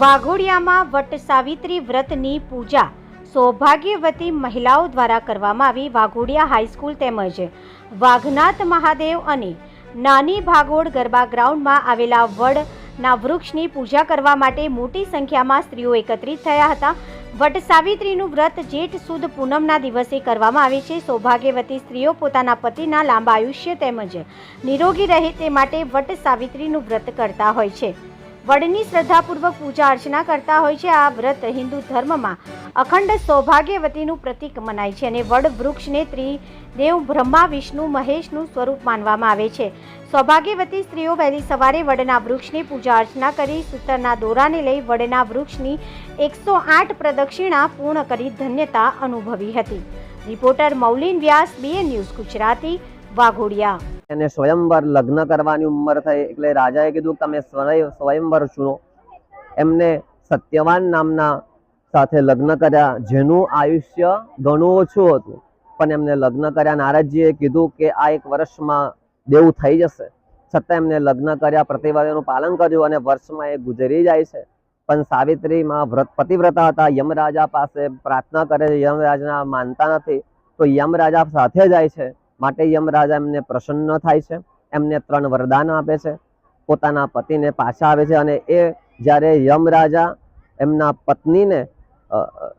વાઘોડિયામાં વટ સાવિત્રી વ્રતની પૂજા સૌભાગ્યવતી મહિલાઓ દ્વારા કરવામાં આવી વાઘોડિયા હાઈસ્કૂલ તેમજ વાઘનાથ મહાદેવ અને નાની ભાગોળ ગરબા ગ્રાઉન્ડમાં આવેલા વડના વૃક્ષની પૂજા કરવા માટે મોટી સંખ્યામાં સ્ત્રીઓ એકત્રિત થયા હતા. વટ સાવિત્રીનું વ્રત જેઠ સુદ પૂનમના દિવસે કરવામાં આવે છે. સૌભાગ્યવતી સ્ત્રીઓ પોતાના પતિના લાંબા આયુષ્ય તેમજ નિરોગી રહે તે માટે વટ સાવિત્રીનું વ્રત કરતા હોય છે. વડની શ્રદ્ધાપૂર્વક પૂજા અર્ચના કરતા હોય છે. આ વ્રત હિન્દુ ધર્મમાં અખંડ સૌભાગ્યવતીનું પ્રતીક મનાય છે અને વડ વૃક્ષને ત્રિદેવ બ્રહ્મા, વિષ્ણુ, મહેશનું સ્વરૂપ માનવામાં આવે છે. સૌભાગ્યવતી સ્ત્રીઓ વહેલી સવારે વડના વૃક્ષની પૂજા અર્ચના કરી, સૂતરના દોરાને લઈ વડના વૃક્ષની એકસો આઠ પ્રદક્ષિણા પૂર્ણ કરી ધન્યતા અનુભવી હતી. Reporter Maulin Vyas B N news Gujarati, Waghodia. એને સ્વયંવર લગ્ન કરવાની ઉંમર થઈ એટલે રાજાએ કીધું તમે સ્વયંવર ચૂનો. એમને સત્યવાન નામના સાથે લગ્ન કર્યા. જેનું આયુષ્ય ઘણું ઓછું હતું. પણ એમને લગ્ન કર્યા. નારદજીએ કીધું કે આ એક વર્ષમાં દેવું થઈ જશે. છતાં એમને લગ્ન કર્યા પ્રતિવાદનું પાલન કર્યું અને વર્ષમાં એ ગુજરી જાય છે. પણ સાવિત્રીમાં વ્રત, પતિવ્રતા હતા. યમરાજા પાસે પ્રાર્થના કરે છે. યમરાજના માનતા નથી. તો યમરાજા સાથે જાય છે. માટે યમરાજા એમને પ્રસન્ન થાય છે, એમને ત્રણ વરદાન આપે છે, પોતાના પતિને પાછા આવે છે અને એ જ્યારે યમરાજા એમના પત્નીને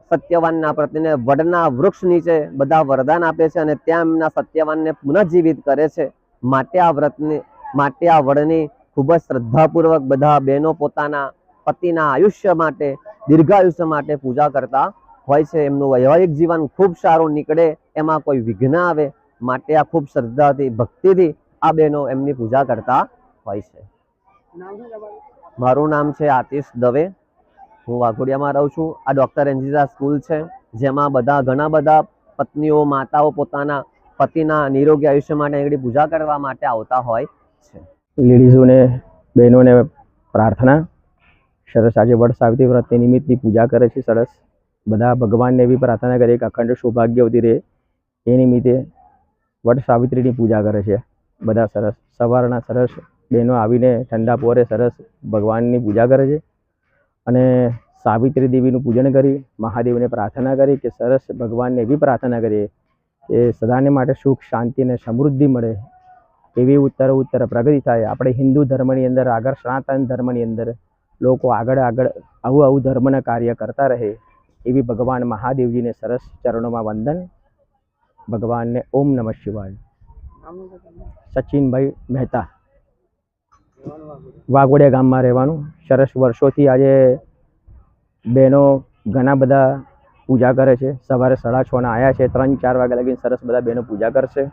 સત્યવાનના પતિને વડના વૃક્ષ નીચે બધા વરદાન આપે છે અને ત્યાં એમના સત્યવાનને પુનઃજીવિત કરે છે, માટે આ વ્રતની, માટે આ વડની ખૂબ જ શ્રદ્ધાપૂર્વક બધા બહેનો પોતાના પતિના આયુષ્ય માટે, દીર્ઘાયુષ્ય માટે પૂજા કરતા હોય છે. એમનું વૈવાહિક જીવન ખૂબ સારું નીકળે, એમાં કોઈ વિઘ્ન આવે માટે આ ખૂબ શ્રદ્ધાથી, ભક્તિથી આ બહેનો એમની પૂજા કરતા હોય છે. મારું નામ છે આતિશ દવે. હું વાઘોડિયામાં રહું છું. આ ડૉક્ટર એન્જિઝા સ્કૂલ છે, જેમાં બધા ઘણા બધા પત્નીઓ, માતાઓ પોતાના પતિના નિરોગી આયુષ્ય માટે એની પૂજા કરવા માટે આવતા હોય છે. લેડીઝોને, બહેનોને પ્રાર્થના. સરસ આજે વડ સાવિત્રી વ્રતની નિમિત્તની પૂજા કરે છે, સરસ. બધા ભગવાનને એવી પ્રાર્થના કરીએ કે અખંડ સૌભાગ્યવતી રહે. એ નિમિત્તે વડ સાવિત્રીની પૂજા કરે છે. બધા સરસ, સવારના સરસ બહેનો આવીને ઠંડા પોરે સરસ ભગવાનની પૂજા કરે છે. અને સાવિત્રી દેવીનું પૂજન કરી, મહાદેવને પ્રાર્થના કરી કે સરસ ભગવાનને એવી પ્રાર્થના કરીએ કે સદાને માટે સુખ, શાંતિ અને સમૃદ્ધિ મળે. એવી ઉત્તર ઉત્તર પ્રગતિ થાય. આપણે હિન્દુ ધર્મની અંદર, આગળ સનાતન ધર્મની અંદર લોકો આગળ આગળ આવું આવું ધર્મના કાર્ય કરતા રહે. એવી ભગવાન મહાદેવજીને સરસ ચરણોમાં વંદન ભગવાનને ઓમ નમઃ શિવાય. સચિનભાઈ મહેતા. વાઘોડિયા ગામમાં રહેવાનું. સરસ વર્ષોથી આજે બહેનો ઘણા બધા પૂજા કરે છે. સવારે સાડા છ ના આવ્યા છે. ત્રણ ચાર વાગ્યા લગીને સરસ બધા બહેનો પૂજા કરશે.